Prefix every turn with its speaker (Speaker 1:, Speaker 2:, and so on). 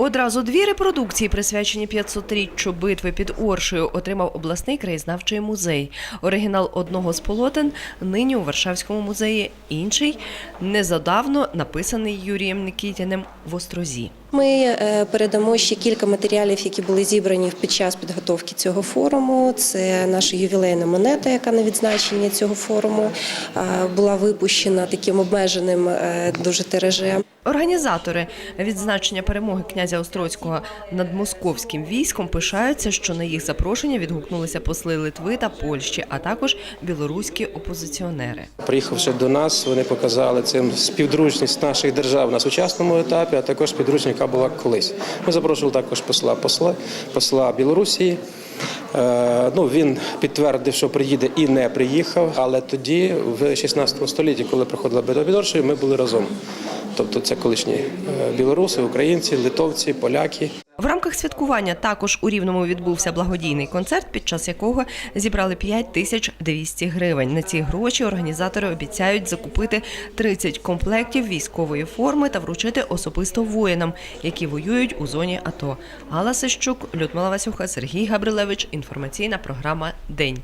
Speaker 1: Одразу дві репродукції, присвячені 500-річчю битви під Оршею, отримав обласний краєзнавчий музей. Оригінал одного з полотен нині у Варшавському музеї, інший незадавно написаний Юрієм Никітіним в Острозі.
Speaker 2: Ми е, передамо ще кілька матеріалів, які були зібрані під час підготовки цього форуму. Це наша ювілейна монета, яка на відзначення цього форуму була випущена таким обмеженим е, дуже тиражем.
Speaker 1: Організатори відзначення перемоги князя Острозького над московським військом пишаються, що на їх запрошення відгукнулися посли Литви та Польщі, а також білоруські опозиціонери.
Speaker 3: Приїхавши до нас, вони показали цим співдружність наших держав на сучасному етапі, а також співдружність, яка була колись. Ми запрошували також посла посла, посла Білорусі. Е, ну, він підтвердив, що приїде і не приїхав. Але тоді, в 16 столітті, коли приходила Оршею, ми були разом. Тобто це колишні е, білоруси, українці, литовці, поляки.
Speaker 1: В рамках святкування також у Рівному відбувся благодійний концерт, під час якого зібрали 5 тисяч 200 гривень. На ці гроші організатори обіцяють закупити 30 комплектів військової форми та вручити особисто воїнам, які воюють у зоні АТО. Алла Сищук, Людмила Васюха, Сергій Габрилевич. Інформаційна програма День.